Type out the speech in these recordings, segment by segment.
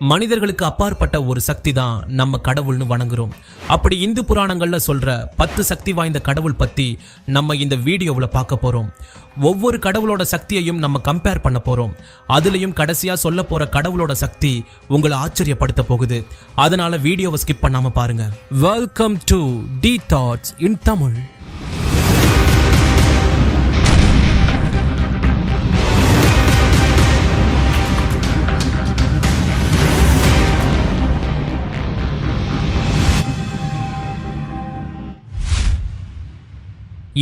மனிதர்களுக்கு அப்பாற்பட்ட ஒரு சக்தி தான் நம்ம கடவுள்னு வணங்குறோம். அப்படி இந்து புராணங்களில் சொல்ற பத்து சக்தி வாய்ந்த கடவுள் பத்தி நம்ம இந்த வீடியோவில் பார்க்க போறோம். ஒவ்வொரு கடவுளோட சக்தியையும் நம்ம கம்பேர் பண்ண போறோம். அதுலயும் கடைசியா சொல்ல போற கடவுளோட சக்தி உங்களை ஆச்சரியப்படுத்த போகுது. அதனால வீடியோவை ஸ்கிப் பண்ணாம பாருங்க. Welcome to the thoughts in Tamil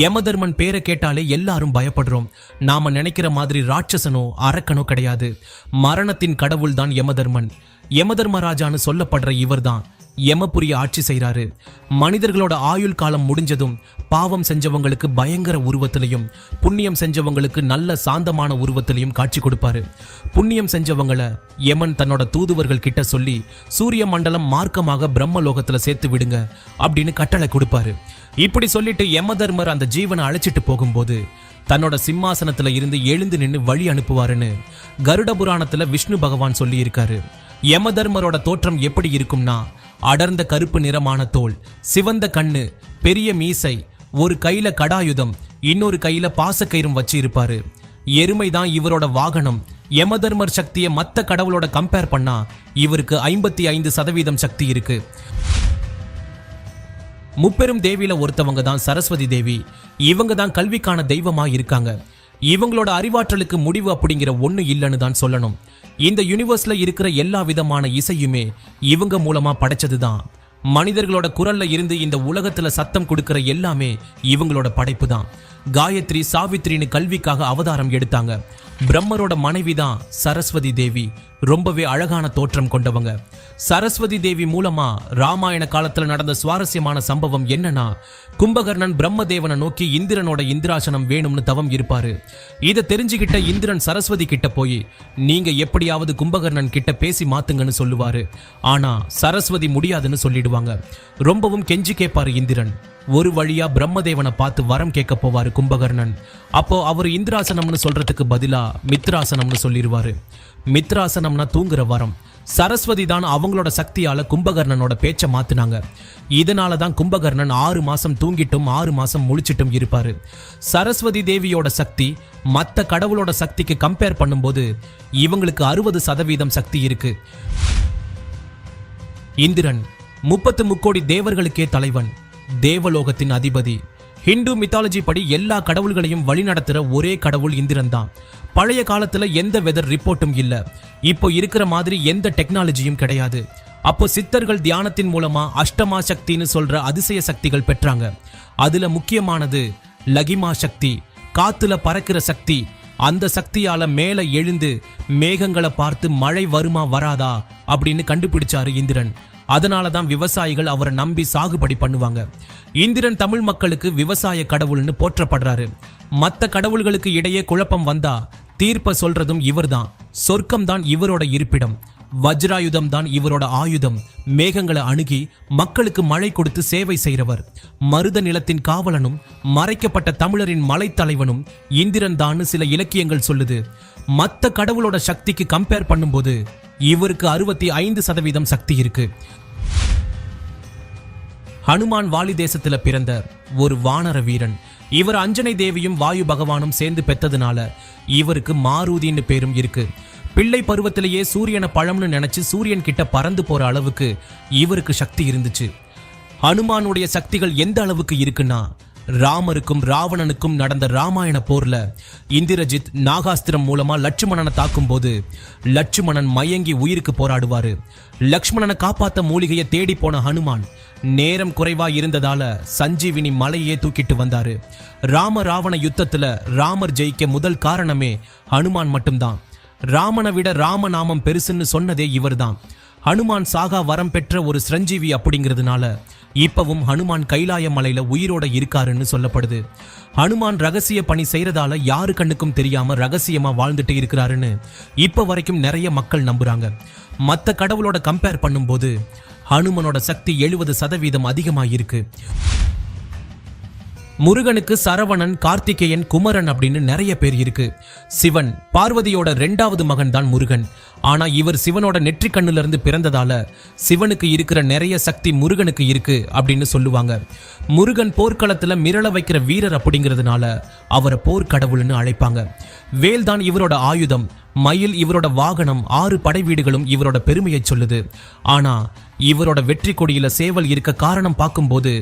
Yamadharman பேரை கேட்டாலே எல்லாரும் பயப்படுறோம். நாம நினைக்கிற மாதிரி ராட்சசனோ அரக்கனோ கிடையாது. மரணத்தின் கடவுள் தான் யமதர்மன் யமதர்மராஜான்னு சொல்லப்படுற இவர்தான். யமபுரிய ஆட்சி செய்கிறாரு மனிதர்களோட ஆயுள் காலம் முடிஞ்சதும் பாவம் செஞ்சவங்களுக்கு பயங்கர உருவத்திலையும் புண்ணியம் செஞ்சவங்களுக்கு நல்ல சாந்தமான உருவத்திலையும் காட்சி கொடுப்பாரு. புண்ணியம் செஞ்சவங்களை யமன் தன்னோட தூதுவர்கள் கிட்ட சொல்லி சூரிய மண்டலம் மார்க்கமாக பிரம்மலோகத்தில் சேர்த்து விடுங்க அப்படின்னு கட்டளை கொடுப்பாரு. இப்படி சொல்லிட்டு யமதர்மர் அந்த ஜீவனை அழைச்சிட்டு போகும்போது தன்னோட சிம்மாசனத்துல இருந்து எழுந்து நின்று வழி அனுப்புவாருன்னு கருட புராணத்துல விஷ்ணு பகவான் சொல்லியிருக்காரு. யமதர்மரோட தோற்றம் எப்படி இருக்கும்னா அடர்ந்த கருப்பு நிறமான தோல் சிவந்த கண்ணு பெரிய மீசை ஒரு கையில கடாயுதம் இன்னொரு கையில பாசக்கயிறும் வச்சு இருப்பாரு எருமை தான் இவரோட வாகனம். யமதர்மர் சக்தியை மற்ற கடவுளோட கம்பேர் பண்ணா இவருக்கு ஐம்பத்தி ஐந்து சதவீதம் சக்தி இருக்கு. முப்பெரும் தேவியில ஒருத்தவங்க தான் சரஸ்வதி தேவி. இவங்க தான் கல்விக்கான தெய்வமா இருக்காங்க. இவங்களோட அறிவாற்றலுக்கு முடிவு அப்படிங்கிற ஒண்ணு இல்லைன்னு தான் சொல்லணும். இந்த யுனிவர்ஸ்ல இருக்கிற எல்லா விதமான இசையுமே இவங்க மூலமா படைச்சது தான் மனிதர்களோட குரல்ல இருந்து இந்த உலகத்துல சத்தம் கொடுக்கிற எல்லாமே இவங்களோட படைப்பு தான் காயத்ரி சாவித்ரின்னு கல்விக்காக அவதாரம் எடுத்தாங்க. பிரம்மரோட மனைவி தான் சரஸ்வதி தேவி. ரொம்பவே அழகான தோற்றம் கொண்டவங்க. சரஸ்வதி தேவி மூலமா ராமாயண காலத்துல நடந்த சுவாரஸ்யமான சம்பவம் என்னன்னா கும்பகர்ணன் பிரம்மதேவனை நோக்கி இந்திரனோட இந்திராசனம் வேணும்னு தவம் இருப்பாரு. இதை தெரிஞ்சுக்கிட்ட இந்திரன் சரஸ்வதி கிட்ட போய் நீங்க எப்படியாவது கும்பகர்ணன் கிட்ட பேசி மாத்துங்கன்னு சொல்லுவாரு. ஆனா சரஸ்வதி முடியாதுன்னு சொல்லிடுவாங்க. ரொம்பவும் கெஞ்சி கேட்பாரு இந்திரன். ஒரு வழியா பிரம்மதேவனை பார்த்து வரம் கேட்க போவாரு கும்பகர்ணன். அப்போ அவர் இந்திராசனம்னு சொல்றதுக்கு பதிலா மித்ராசனம்னு சொல்லிடுவாரு மித்ராசனம்னா தூங்குற வரம். சரஸ்வதி தான் அவங்களோட சக்தியால கும்பகர்ணனோட பேச்சை மாத்தினாங்க. இதனால தான் கும்பகர்ணன் ஆறு மாசம் தூங்கிட்டும் ஆறு மாசம் முழிச்சிட்டும் இருப்பாரு. சரஸ்வதி தேவியோட சக்தி மற்ற கடவுளோட சக்திக்கு கம்பேர் பண்ணும்போது இவங்களுக்கு அறுபது சதவீதம் சக்தி இருக்கு. இந்திரன் முப்பத்து முக்கோடி தேவர்களுக்கே தலைவன் தேவலோகத்தின் அதிபதி. ஹிந்து மித்தாலஜி படி எல்லா கடவுள்களையும் வழிநடத்துற ஒரே கடவுள் இந்திரன் தான். பழைய காலத்துல எந்த வெதர் ரிப்போர்ட்டும் இல்ல. இப்போ இருக்கிற மாதிரி எந்த டெக்னாலஜியும் கிடையாது. அப்போ சித்தர்கள் தியானத்தின் மூலமா அஷ்டமா சக்தின்னு சொல்ற அதிசய சக்திகள் பெற்றாங்க. அதுல முக்கியமானது லகிமா சக்தி காத்துல பறக்கிற சக்தி அந்த சக்தியால மேல எழுந்து மேகங்களை பார்த்து மழை வருமா வராதா அப்படின்னு கண்டுபிடிச்சாரு இந்திரன். அதனால தான் விவசாயிகள் அவரை நம்பி சாகுபடி பண்ணுவாங்க. இந்திரன் தமிழ் மக்களுக்கு விவசாய கடவுள்னு போற்றப்படுறாரு. மற்ற கடவுள்களுக்கு இடையே குழப்பம் வந்தா தீர்ப்ப சொல்றதும் இவர்தான். சொர்க்கம் தான் இவரோட இருப்பிடம். வஜ்ராயுதம் தான் இவரோட ஆயுதம். மேகங்களை அணுகி மக்களுக்கு மழை கொடுத்து சேவை செய்கிறவர் மருத நிலத்தின் காவலனும் மறைக்கப்பட்ட தமிழரின் மலைத்தலைவனும் இந்திரன் தான் சில இலக்கியங்கள் சொல்லுது. மற்ற கடவுளோட சக்திக்கு கம்பேர் பண்ணும்போது இவருக்கு அறுபத்தி ஐந்து சதவீதம் சக்தி இருக்கு. ஹனுமான் வாலி தேசத்துல பிறந்த ஒரு வானர வீரன். இவர் அஞ்சனை தேவியும் வாயு பகவானும் சேர்ந்து பெத்ததுனால இவருக்கு மாருதின்னு பேரும் இருக்கு. பிள்ளை பருவத்திலேயே சூரியனை பழம்னு நினைச்சு சூரியன் கிட்ட பறந்து போற அளவுக்கு இவருக்கு சக்தி இருந்துச்சு. ஹனுமானுடைய சக்திகள் எந்த அளவுக்கு இருக்குன்னா ராமருக்கும் ராவணனுக்கும் நடந்த ராமாயண போர்ல இந்திரஜித் நாகாஸ்திரம் மூலமா லட்சுமணனை தாக்கும் போது லட்சுமணன் மயங்கி உயிருக்கு போராடுவாரு. லக்ஷ்மணனை காப்பாத்த மூலிகையை தேடி போன ஹனுமான் நேரம் குறைவா இருந்ததால சஞ்சீவினி மலையே தூக்கிட்டு வந்தாரு. ராம ராவண யுத்தத்துல ராமர் ஜெயிக்க முதல் காரணமே ஹனுமான் மட்டும்தான். ராமனை விட ராமநாமம் பெருசுன்னு சொன்னதே இவர்தான். ஹனுமான் சாகா வரம் பெற்ற ஒரு சிரஞ்சீவி அப்படிங்கிறதுனால இப்பவும் ஹனுமான் கைலாய மலையில உயிரோட இருக்காருன்னு சொல்லப்படுது. ஹனுமான் ரகசிய பணி செய்யறதால யாரு கண்ணுக்கும் தெரியாம ரகசியமா வாழ்ந்துட்டு இருக்கிறாருன்னு இப்ப வரைக்கும் நிறைய மக்கள் நம்புறாங்க. மற்ற கடவுளோட கம்பேர் பண்ணும்போது ஹனுமனோட சக்தி எழுபது சதவீதம் அதிகமாயிருக்கு. முருகனுக்கு சரவணன் கார்த்திகேயன் குமரன் அப்படின்னு நிறைய பேர் இருக்கு. சிவன் பார்வதியோட ரெண்டாவது மகன் தான் முருகன். ஆனா இவர் சிவனோட நெற்றி கண்ணுல இருந்து பிறந்ததால சிவனுக்கு இருக்கிற நிறைய சக்தி முருகனுக்கு இருக்கு அப்படின்னு சொல்லுவாங்க. முருகன் போர்க்களத்துல மிரள வைக்கிற வீரர் அப்படிங்கிறதுனால அவரை போர்க்கடவுள்னு அழைப்பாங்க. வேல் தான் இவரோட ஆயுதம் மயில் இவரோட வாகனம் ஆறு படை வீடுகளும் இவரோட பெருமையை சொல்லுது. ஆனா இவரோட வெற்றி கொடியில சேவல் இருக்க காரணம் பார்க்கும்போது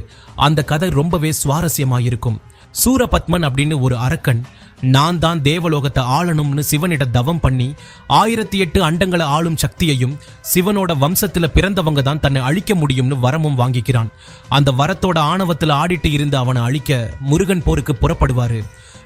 அந்த கதை ரொம்பவே சுவாரஸ்யமா இருக்கும் சூரபத்மன் அப்படின்னு ஒரு அரக்கன் நான் தான் தேவலோகத்தை ஆளணும்னு சிவனிட தவம் பண்ணி ஆயிரத்தி எட்டு அண்டங்களை ஆளும் சக்தியையும் சிவனோட வம்சத்துல பிறந்தவங்க தான் தன்னை அழிக்க முடியும்னு வரமும் வாங்கிக்கிறான். அந்த வரத்தோட ஆணவத்துல ஆடிட்டு இருந்து அவனை அழிக்க முருகன் போருக்கு புறப்படுவாரு.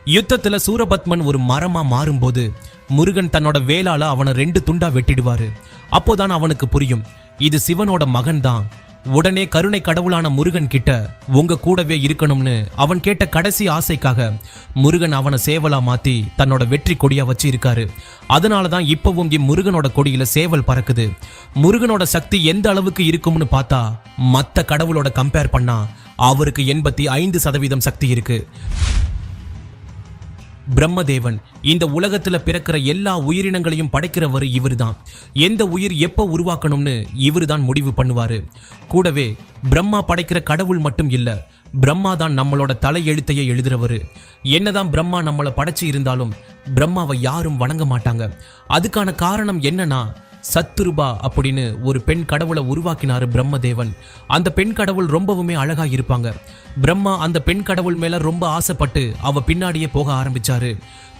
யுத்தத்துல சூரபத்மன் ஒரு மரமா மாறும்போது முருகன் தன்னோட வேலால அவனை ரெண்டு துண்டா வெட்டிடுவாரு. அப்போதான் அவனுக்கு புரியும் இது சிவனோட மகன் தான் உடனே கருணை கடவுளான முருகன் கிட்ட உங்க கூடவே இருக்கணும்னு அவன் கேட்ட கடைசி ஆசைக்காக முருகன் அவனை சேவலா மாத்தி தன்னோட வெற்றி கொடியா வச்சு இருக்காரு. அதனால தான் இப்பவும் இம்முருகனோட கொடியில சேவல் பறக்குது. முருகனோட சக்தி எந்த அளவுக்கு இருக்கும்னு பார்த்தா மற்ற கடவுளோட கம்பேர் பண்ணா அவருக்கு எண்பத்தி ஐந்து சதவீதம் சக்தி இருக்கு. பிரம்மதேவன். இந்த உலகத்துல பிறக்கிற எல்லா உயிரினங்களையும் படைக்கிறவர் இவர் தான் எந்த உயிர் எப்ப உருவாக்கணும்னு இவர்தான் முடிவு பண்ணுவாரு. கூடவே பிரம்மா படைக்கிற கடவுள் மட்டும் இல்ல பிரம்மா தான் நம்மளோட தலை எழுத்தையை எழுதுறவரு. என்னதான் பிரம்மா நம்மளை படைச்சு இருந்தாலும் பிரம்மாவை யாரும் வணங்க மாட்டாங்க. அதுக்கான காரணம் என்னன்னா சத்ருபா அப்படின்னு ஒரு பெண் கடவுளை உருவாக்கினார் பிரம்மதேவன். அந்த பெண் கடவுள் ரொம்பவுமே அழகாக இருப்பாங்க. பிரம்மா அந்த பெண் கடவுள் மேலே ரொம்ப ஆசைப்பட்டு அவ பின்னாடியே போக ஆரம்பிச்சாரு.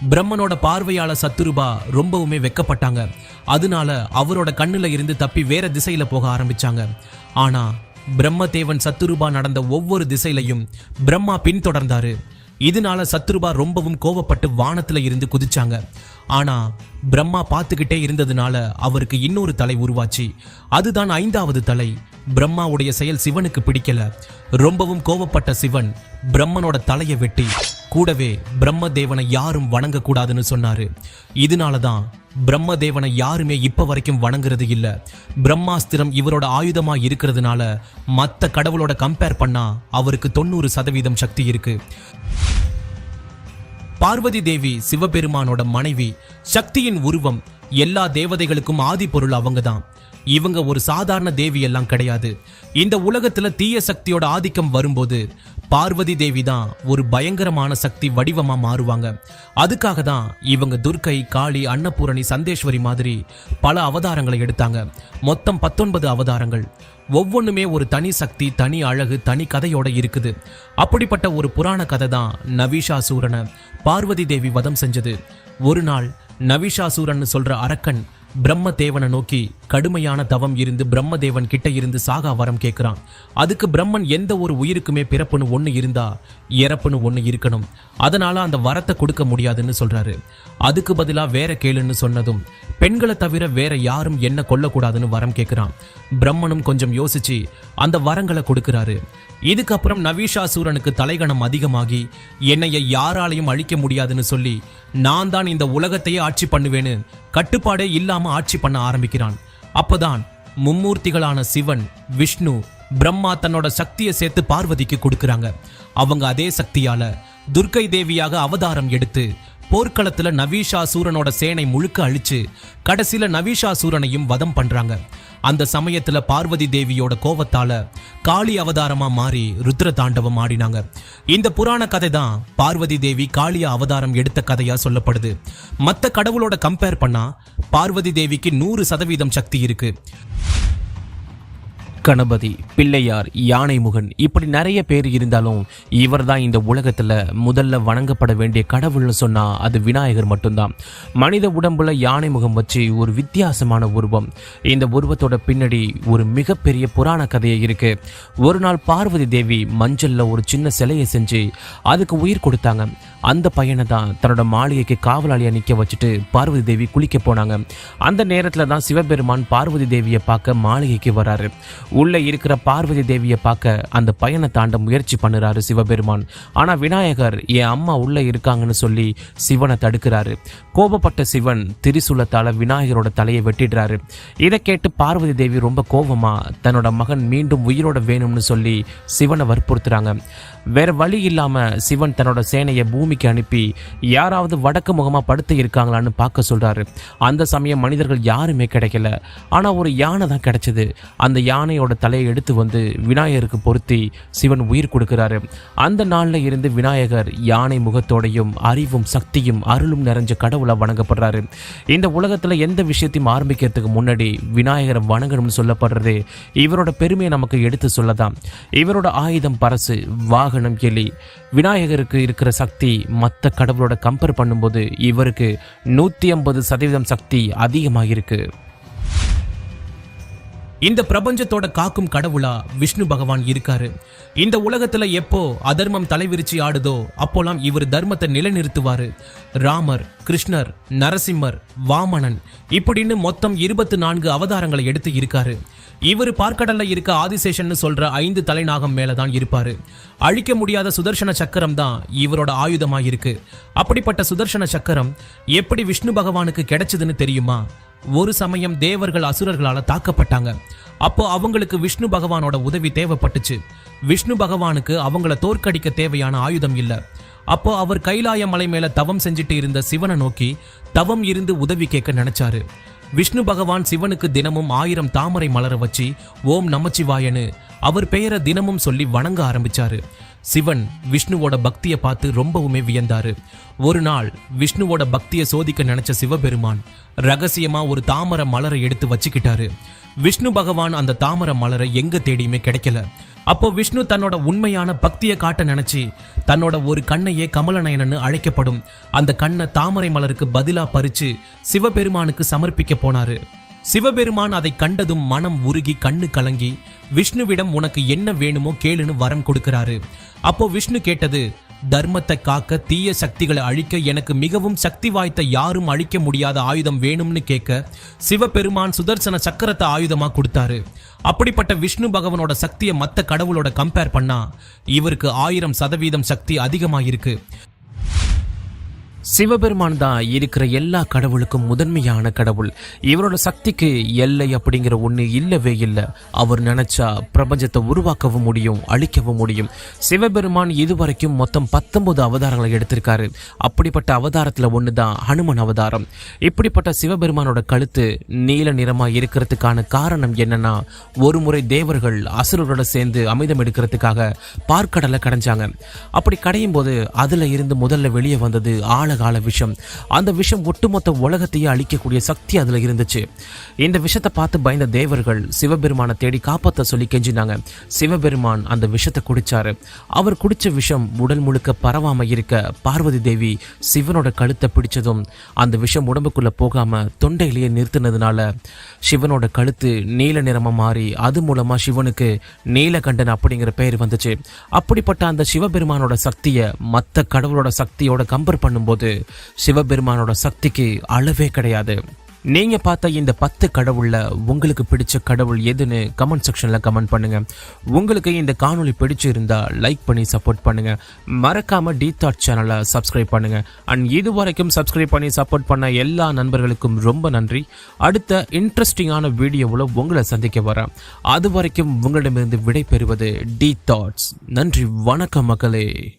பிரம்மனோட பார்வையாளர் சத்துருபா ரொம்பவுமே வெக்கப்பட்டாங்க. அதனால அவரோட கண்ணில் இருந்து தப்பி வேற திசையில் போக ஆரம்பிச்சாங்க. ஆனால் பிரம்மதேவன் சத்துருபா நடந்த ஒவ்வொரு திசையிலையும் பிரம்மா பின்தொடர்ந்தாரு. இதனால சத்ருபா ரொம்பவும் கோவப்பட்டு வானத்துல இருந்து குதிச்சாங்க. ஆனா பிரம்மா பார்த்துக்கிட்டே இருந்ததுனால அவருக்கு இன்னொரு தலை உருவாச்சு. அதுதான் ஐந்தாவது தலை. பிரம்மாவுடைய செயல் சிவனுக்கு பிடிக்கல. ரொம்பவும் கோவப்பட்ட சிவன் பிரம்மனோட தலையை வெட்டி கூடவே பிரம்ம தேவனை யாரும் வணங்கக்கூடாதுன்னு சொன்னாரு. இதனால தான் பிரம்மதேவனை யாருமே இப்ப வரைக்கும் வணங்குறது இல்ல. பிரம்மாஸ்திரம் இவரோட ஆயுதமா இருக்கிறதுனால மத்த கடவுளோட கம்பேர் பண்ணா அவருக்கு தொண்ணூறு சதவீதம் சக்தி இருக்கு. பார்வதி தேவி சிவபெருமானோட மனைவி சக்தியின் உருவம் எல்லா தேவதைகளுக்கும் ஆதி பொருள் அவங்க தான் இவங்க ஒரு சாதாரண தேவி எல்லாம் கிடையாது. இந்த உலகத்துல தீய சக்தியோட ஆதிக்கம் வரும்போது பார்வதி தேவி தான் ஒரு பயங்கரமான சக்தி வடிவமா மாறுவாங்க. அதுக்காக தான் இவங்க துர்க்கை காளி அன்னபூரணி சந்தேஸ்வரி மாதிரி பல அவதாரங்களை எடுத்தாங்க. மொத்தம் பத்தொன்பது அவதாரங்கள். ஒவ்வொன்றுமே ஒரு தனி சக்தி தனி அழகு தனி கதையோட இருக்குது. அப்படிப்பட்ட ஒரு புராண கதை தான் நவிஷாசூரனை பார்வதி தேவி வதம் செஞ்சது. ஒரு நாள் நவிஷாசூரன் சொல்ற அரக்கன் பிரம்மதேவனை நோக்கி கடுமையான தவம் இருந்து பிரம்மதேவன் கிட்ட இருந்து சாகா வரம் கேட்கிறான் அதுக்கு பிரம்மன் எந்த ஒரு உயிருக்குமே பிறப்புன்னு ஒன்று இருந்தா இறப்புன்னு ஒண்ணு இருக்கணும். அதனால அந்த வரத்தை கொடுக்க முடியாதுன்னு சொல்றாரு. அதுக்கு பதிலா வேற கேளுன்னு சொன்னதும் பெண்களை தவிர வேற யாரும் என்ன கொல்லக்கூடாதுன்னு வரம் கேட்கிறான் பிரம்மனும் கொஞ்சம் யோசிச்சு அந்த வரங்களை கொடுக்குறாரு. இதுக்கப்புறம் நவீஷாசூரனுக்கு தலைகணம் அதிகமாகி என்னைய யாராலையும் அழிக்க முடியாதுன்னு சொல்லி நான் தான் இந்த உலகத்தையே ஆட்சி பண்ணுவேன்னு கட்டுப்பாடே இல்லாம ஆட்சி பண்ண ஆரம்பிக்கிறான். அப்பதான் மும்மூர்த்திகளான சிவன் விஷ்ணு பிரம்மா தன்னோட சக்தியை சேர்த்து பார்வதிக்கு கொடுக்குறாங்க. அவங்க அதே சக்தியால துர்க்கை தேவியாக அவதாரம் எடுத்து போர்க்களத்துல நவீஷாசூரனோட சேனை முழுக்க அழிச்சு கடைசியில நவீஷாசூரனையும் வதம் பண்றாங்க. அந்த சமயத்துல பார்வதி தேவியோட கோவத்தால காளி அவதாரமா மாறி ருத்ர தாண்டவம் ஆடினாங்க. இந்த புராண கதை தான் பார்வதி தேவி காளியா அவதாரம் எடுத்த கதையா சொல்லப்படுது. மற்ற கடவுளோட கம்பேர் பண்ணா பார்வதி தேவிக்கு நூறு சதவீதம் சக்தி இருக்கு. கணபதி பிள்ளையார் யானைமுகன் இப்படி நிறைய பேர் இருந்தாலும் இவர் தான் இந்த உலகத்துல முதல்ல வணங்கப்பட வேண்டிய கடவுள்னு சொன்னா அது விநாயகர் மட்டும்தான். மனித உடம்புல யானை முகம் வச்சு ஒரு வித்தியாசமான உருவம். இந்த உருவத்தோட பின்னாடி ஒரு மிகப்பெரிய புராண கதையை இருக்கு. ஒரு நாள் பார்வதி தேவி மஞ்சள்ல ஒரு சின்ன சிலையை செஞ்சு அதுக்கு உயிர் கொடுத்தாங்க. அந்த பையனை தான் தன்னோட மாளிகைக்கு காவலாளியை நிற்க வச்சுட்டு பார்வதி தேவி குளிக்க போனாங்க. அந்த நேரத்துல தான் சிவபெருமான் பார்வதி தேவியை பார்க்க மாளிகைக்கு வராரு. உள்ளே இருக்கிற பார்வதி தேவியை பார்க்க அந்த பையனை தாண்ட முயற்சி பண்ணுறாரு சிவபெருமான். ஆனால் விநாயகர் என் அம்மா உள்ளே இருக்காங்கன்னு சொல்லி சிவனை தடுக்கிறாரு. கோபப்பட்ட சிவன் திரிசூலத்தால் விநாயகரோட தலையை வெட்டிடுறாரு. இதை கேட்டு பார்வதி தேவி ரொம்ப கோபமாக தன்னோட மகன் மீண்டும் உயிரோட வேணும்னு சொல்லி சிவனை வற்புறுத்துறாங்க. வேற வழி இல்லாமல் சிவன் தன்னோட சேனையை பூமிக்கு அனுப்பி யாராவது வடக்கு முகமாக படுத்து இருக்காங்களான்னு பார்க்க சொல்கிறாரு அந்த சமயம் மனிதர்கள் யாருமே கிடைக்கல. ஆனால் ஒரு யானை தான் கிடைச்சது. அந்த யானை யானையோட தலையை எடுத்து வந்து விநாயகருக்கு பொருத்தி சிவன் உயிர் கொடுக்கிறாரு. அந்த நாளில் இருந்து விநாயகர் யானை முகத்தோடையும் அறிவும் சக்தியும் அருளும் நிறைஞ்ச கடவுளாக வணங்கப்படுறாரு. இந்த உலகத்தில் எந்த விஷயத்தையும் ஆரம்பிக்கிறதுக்கு முன்னாடி விநாயகரை வணங்கணும்னு சொல்லப்படுறது இவரோட பெருமையை நமக்கு எடுத்து சொல்லலாம் இவரோட ஆயுதம் பரசு வாகனம் எலி விநாயகருக்கு இருக்கிற சக்தி மற்ற கடவுளோட கம்பேர் பண்ணும்போது இவருக்கு நூற்றி ஐம்பது சதவீதம் சக்தி அதிகமாக இருக்குது இந்த பிரபஞ்சத்தோட காக்கும் கடவுளா விஷ்ணு பகவான் இருக்காரு. இந்த உலகத்துல எப்போ அதர்மம் தலைவிரிச்சு ஆடுதோ அப்போலாம் இவர் தர்மத்தை நிலைநிறுத்துவாரு. ராமர் கிருஷ்ணர் நரசிம்மர் வாமணன் இப்படின்னு மொத்தம் இருபத்தி நான்கு அவதாரங்களை எடுத்து இருக்காரு. இவர் பார்க்கடல்ல இருக்க ஆதிசேஷன்னு சொல்ற ஐந்து தலைநாகம் மேலதான் இருப்பாரு. அழிக்க முடியாத சுதர்சன சக்கரம் தான் இவரோட ஆயுதமா இருக்கு அப்படிப்பட்ட சுதர்சன சக்கரம் எப்படி விஷ்ணு பகவானுக்கு கிடைச்சதுன்னு தெரியுமா? ஒரு சமயம் தேவர்கள் அசுரர்களால தாக்கப்பட்டாங்க. அப்போ அவங்களுக்கு விஷ்ணு பகவானோட உதவி தேவைப்பட்டுச்சு. விஷ்ணு பகவானுக்கு அவங்கள தோற்கடிக்க தேவையான ஆயுதம் இல்லை. அப்போ அவர் கைலாய மலை மேல தவம் செஞ்சுட்டு இருந்த சிவனை நோக்கி தவம் இருந்து உதவி கேட்க நினைச்சாரு. விஷ்ணு பகவான் சிவனுக்கு தினமும் ஆயிரம் தாமரை மலர வச்சு ஓம் நமச்சிவாயனு அவர் பெயரை தினமும் சொல்லி வணங்க ஆரம்பிச்சாரு. சிவன் விஷ்ணுவோட பக்தியை பார்த்து ரொம்பவுமே வியந்தாரு. ஒரு நாள் விஷ்ணுவோட பக்தியை சோதிக்க நினைச்ச சிவபெருமான் ரகசியமா ஒரு தாமரை மலரை எடுத்து வச்சுக்கிட்டாரு. விஷ்ணு பகவான் அந்த தாமரை மலரை எங்க தேடியுமே கிடைக்கல. அப்போ விஷ்ணு தன்னோட உண்மையான பக்தியை காட்ட நினைச்சு தன்னோட ஒரு கண்ணையே கமலநயனன்னு அழைக்கப்படும். அந்த கண்ணை தாமரை மலருக்கு பதிலா பறிச்சு சிவபெருமானுக்கு சமர்ப்பிக்க போனாரு. சிவபெருமான் அதை கண்டதும் மனம் உருகி கண்ணு கலங்கி விஷ்ணுவிடம் உனக்கு என்ன வேணுமோ கேளுன்னு வரம் கொடுக்கிறாரு. அப்போ விஷ்ணு கேட்டது தர்மத்தை காக்க தீய சக்திகளை அழிக்க எனக்கு மிகவும் சக்தி வாய்த்த யாரும் அழிக்க முடியாத ஆயுதம் வேணும்னு கேட்க சிவபெருமான் சுதர்சன சக்கரத்தை ஆயுதமா கொடுத்தாரு. அப்படிப்பட்ட விஷ்ணு பகவனோட சக்தியை மற்ற கடவுளோட கம்பேர் பண்ணா இவருக்கு ஆயிரம் சதவீதம் சக்தி அதிகமாக இருக்கு சிவபெருமான் தான் இருக்கிற எல்லா கடவுளுக்கும் முதன்மையான கடவுள். இவரோட சக்திக்கு எல்லை அப்படிங்கிற ஒன்று இல்லவே இல்லை. அவர் நினைச்சா பிரபஞ்சத்தை உருவாக்கவும் முடியும் அழிக்கவும் முடியும். சிவபெருமான் இதுவரைக்கும் மொத்தம் பத்தொன்பது அவதாரங்களை எடுத்திருக்காரு. அப்படிப்பட்ட அவதாரத்தில் ஒன்று தான் ஹனுமன் அவதாரம். இப்படிப்பட்ட சிவபெருமானோட கழுத்து நீல நிறமாக இருக்கிறதுக்கான காரணம் என்னன்னா ஒரு முறை தேவர்கள் அசுரரோட சேர்ந்து அமிர்தம் எடுக்கிறதுக்காக பார்க்கடலை கடைஞ்சாங்க. அப்படி கடையும் போது அதில் இருந்து முதல்ல வெளியே வந்தது ஆழ கால விஷம். அந்த விஷம் ஒட்டுமொத்த உலகத்தையே அழிக்கக்கூடிய சக்தி அதில் இருந்துச்சு. இந்த விஷத்தை பார்த்து பயந்த தேவர்கள் சிவபெருமானை தேடி காப்பாற்ற சொல்லி கெஞ்சினாங்க. சிவபெருமான் அந்த விஷத்தை குடிச்சாரு. அவர் குடிச்ச விஷம் உடல் முழுக்க பரவாம இருக்க பார்வதி தேவி சிவனோட கழுத்தை பிடிச்சதும் அந்த விஷம் உடம்புக்குள்ள போகாம தொண்டையிலேயே நிறுத்தினதுனால சிவனோட கழுத்து நீல நிறமா மாறி அது மூலமா சிவனுக்கு நீலகண்டன் அப்படிங்கிற பெயர் வந்துச்சு. அப்படிப்பட்ட அந்த சிவபெருமானோட சக்தியை மற்ற கடவுளோட சக்தியோட கம்பேர் பண்ணும்போது சிவபெருமானோட சக்திக்கு அளவே கிடையாது. நீங்க பார்த்த இந்த பத்து கடவுள்ல உங்களுக்கு பிடிச்ச கடவுள் எதுன்னு கமெண்ட் செக்ஷன்ல கமெண்ட் பண்ணுங்க. உங்களுக்கு இந்த காணொளி பிடிச்சிருந்தா லைக் பண்ணி சப்போர்ட் பண்ணுங்க. மறக்காம டி தாட் சேனலை சப்ஸ்கிரைப் பண்ணுங்க. அண்ட் இது வரைக்கும் சப்ஸ்கிரைப் பண்ணி சப்போர்ட் பண்ண எல்லா நண்பர்களுக்கும் ரொம்ப நன்றி. அடுத்த இன்ட்ரெஸ்டிங்கான வீடியோவில் உங்களை சந்திக்க வரேன். அது வரைக்கும் உங்களிடமிருந்து விடை பெறுவது டி தாட்ஸ் நன்றி வணக்கம் மக்களே.